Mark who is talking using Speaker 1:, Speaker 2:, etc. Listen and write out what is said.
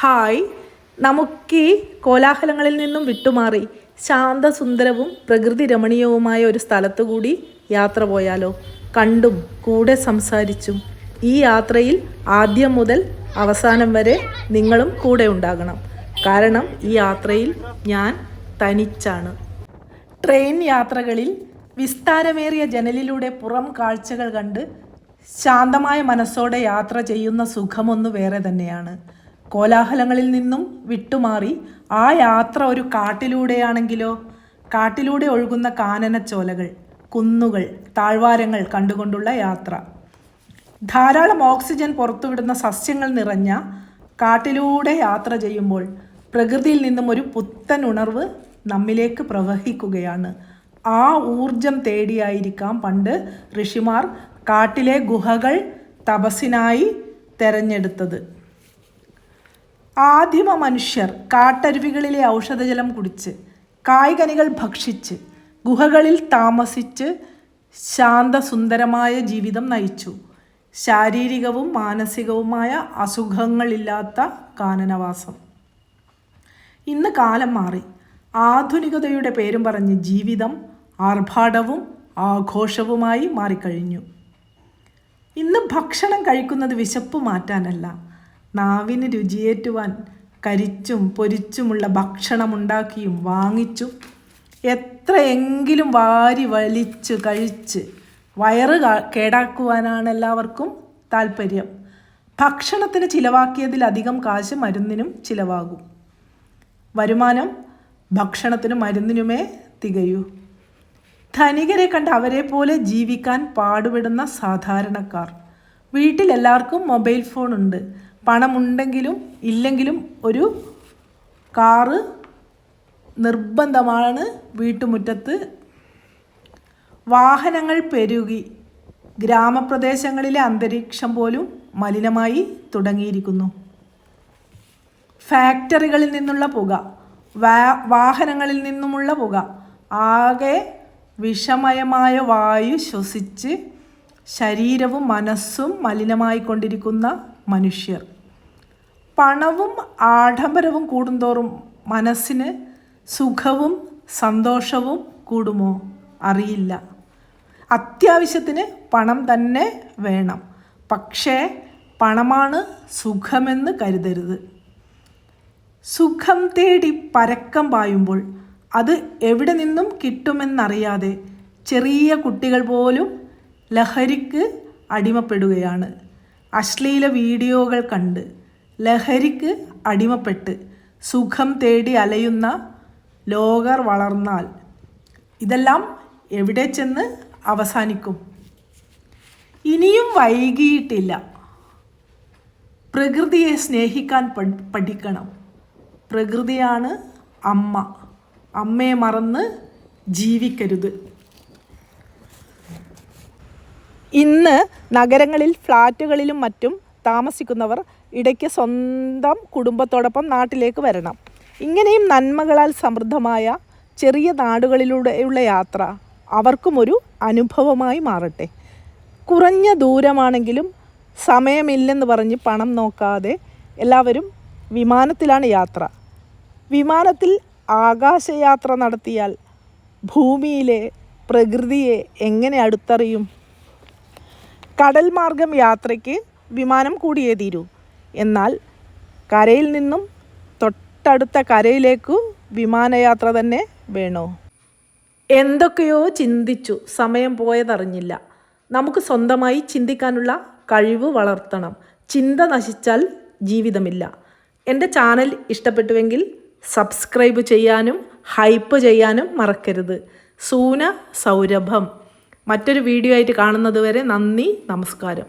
Speaker 1: Hi. നമുക്ക് ഈ കോലാഹലങ്ങളിൽ നിന്നും വിട്ടുമാറി ശാന്തസുന്ദരവും പ്രകൃതി രമണീയവുമായ ഒരു സ്ഥലത്തു കൂടി യാത്ര പോയാലോ? കണ്ടും കൂടെ സംസാരിച്ചും ഈ യാത്രയിൽ ആദ്യം മുതൽ അവസാനം വരെ നിങ്ങളും കൂടെ ഉണ്ടാകണം. കാരണം ഈ യാത്രയിൽ ഞാൻ തനിച്ചാണ്. ട്രെയിൻ യാത്രകളിൽ വിസ്താരമേറിയ ജനലിലൂടെ പുറം കാഴ്ചകൾ കണ്ട് ശാന്തമായ മനസ്സോടെ യാത്ര ചെയ്യുന്ന സുഖമൊന്നു വേറെ തന്നെയാണ്. കോലാഹലങ്ങളിൽ നിന്നും വിട്ടുമാറി ആ യാത്ര ഒരു കാട്ടിലൂടെയാണെങ്കിലോ? കാട്ടിലൂടെ ഒഴുകുന്ന കാനനച്ചോലകൾ കുന്നുകൾ താഴ്വാരങ്ങൾ കണ്ടുകൊണ്ടുള്ള യാത്ര. ധാരാളം ഓക്സിജൻ പുറത്തുവിടുന്ന സസ്യങ്ങൾ നിറഞ്ഞ കാട്ടിലൂടെ യാത്ര ചെയ്യുമ്പോൾ പ്രകൃതിയിൽ നിന്നും ഒരു പുത്തൻ ഉണർവ് നമ്മിലേക്ക് പ്രവഹിക്കുകയാണ്. ആ ഊർജം തേടിയായിരിക്കാം പണ്ട് ഋഷിമാർ കാട്ടിലെ ഗുഹകൾ തപസ്സിനായി തെരഞ്ഞെടുത്തത്. ആദിമ മനുഷ്യർ കാട്ടരുവികളിലെ ഔഷധജലം കുടിച്ച് കായ്കനികൾ ഭക്ഷിച്ച് ഗുഹകളിൽ താമസിച്ച് ശാന്തസുന്ദരമായ ജീവിതം നയിച്ചു. ശാരീരികവും മാനസികവുമായ അസുഖങ്ങളില്ലാത്ത കാനനവാസം. ഇന്ന് കാലം മാറി. ആധുനികതയുടെ പേരും പറഞ്ഞ് ജീവിതം ആർഭാടവും ആഘോഷവുമായി മാറിക്കഴിഞ്ഞു. ഇന്ന് ഭക്ഷണം കഴിക്കുന്നത് വിശപ്പ് മാറ്റാനല്ല നാവിന് രുചിയേറ്റുവാൻ കരിച്ചും പൊരിച്ചുമുള്ള ഭക്ഷണമുണ്ടാക്കിയും വാങ്ങിച്ചും. എത്രയെങ്കിലും വാരി വലിച്ച് കഴിച്ച് വയറ് കേടാക്കുവാനാണ് എല്ലാവർക്കും താല്പര്യം ഭക്ഷണത്തിന് ചിലവാക്കിയതിലധികം കാശ് മരുന്നിനും ചിലവാകും. വരുമാനം ഭക്ഷണത്തിനും മരുന്നിനുമേ തികയൂ. ധനികരെ കണ്ട് അവരെ പോലെ ജീവിക്കാൻ പാടുപെടുന്ന സാധാരണക്കാർ. വീട്ടിൽ എല്ലാവർക്കും മൊബൈൽ ഫോണുണ്ട്. പണമുണ്ടെങ്കിലും ഇല്ലെങ്കിലും ഒരു കാറ് നിർബന്ധമാണ് വീട്ടുമുറ്റത്ത്. വാഹനങ്ങൾ പെരുകി ഗ്രാമപ്രദേശങ്ങളിലെ അന്തരീക്ഷം പോലും മലിനമായി തുടങ്ങിയിരിക്കുന്നു. ഫാക്ടറികളിൽ നിന്നുള്ള പുക വാഹനങ്ങളിൽ നിന്നുമുള്ള പുക ആകെ വിഷമയമായ വായു ശ്വസിച്ച് ശരീരവും മനസ്സും മലിനമായിക്കൊണ്ടിരിക്കുന്ന മനുഷ്യർ. പണവും ആഡംബരവും കൂടുന്തോറും മനസ്സിന് സുഖവും സന്തോഷവും കൂടുമോ? അറിയില്ല. അത്യാവശ്യത്തിന് പണം തന്നെ വേണം. പക്ഷേ പണമാണ് സുഖമെന്ന് കരുതരുത്. സുഖം തേടി പരക്കം പായുമ്പോൾ അത് എവിടെ നിന്നും കിട്ടുമെന്നറിയാതെ ചെറിയ കുട്ടികൾ പോലും ലഹരിക്ക് അടിമപ്പെടുകയാണ്. അശ്ലീല വീഡിയോകൾ കണ്ട് ലഹരിക്ക് അടിമപ്പെട്ട് സുഖം തേടി അലയുന്ന ലോകർ വളർന്നാൽ ഇതെല്ലാം എവിടെ ചെന്ന് അവസാനിക്കും? ഇനിയും വൈകിയിട്ടില്ല. പ്രകൃതിയെ സ്നേഹിക്കാൻ പഠിക്കണം. പ്രകൃതിയാണ് അമ്മ. അമ്മയെ മറന്ന് ജീവിക്കരുത്. ഇന്ന് നഗരങ്ങളിൽ ഫ്ലാറ്റുകളിലും മറ്റും താമസിക്കുന്നവർ ഇടയ്ക്ക് സ്വന്തം കുടുംബത്തോടൊപ്പം നാട്ടിലേക്ക് വരണം. ഇങ്ങനെയും നന്മകളാൽ സമൃദ്ധമായ ചെറിയ നാടുകളിലൂടെയുള്ള യാത്ര അവർക്കും ഒരു അനുഭവമായി മാറട്ടെ. കുറഞ്ഞ ദൂരമാണെങ്കിലും സമയമില്ലെന്ന് പറഞ്ഞ് പണം നോക്കാതെ എല്ലാവരും വിമാനത്തിലാണ് യാത്ര. വിമാനത്തിൽ ആകാശയാത്ര നടത്തിയാൽ ഭൂമിയിലെ പ്രകൃതിയെ എങ്ങനെ അടുത്തറിയും? കടൽ മാർഗം യാത്രയ്ക്ക് വിമാനം കൂടിയേ തീരൂ. എന്നാൽ കരയിൽ നിന്നും തൊട്ടടുത്ത കരയിലേക്കു വിമാനയാത്ര തന്നെ വേണോ? എന്തൊക്കെയോ ചിന്തിച്ചു. സമയം പോയതറിഞ്ഞില്ല. നമുക്ക് സ്വന്തമായി ചിന്തിക്കാനുള്ള കഴിവ് വളർത്തണം. ചിന്ത നശിച്ചാൽ ജീവിതമില്ല. എന്റെ ചാനൽ ഇഷ്ടപ്പെട്ടുവെങ്കിൽ സബ്സ്ക്രൈബ് ചെയ്യാനും ഹൈപ്പ് ചെയ്യാനും മറക്കരുത്. സൂന സൗരഭം. മറ്റൊരു വീഡിയോ ആയിട്ട് കാണുന്നത് വരെ നന്ദി നമസ്കാരം.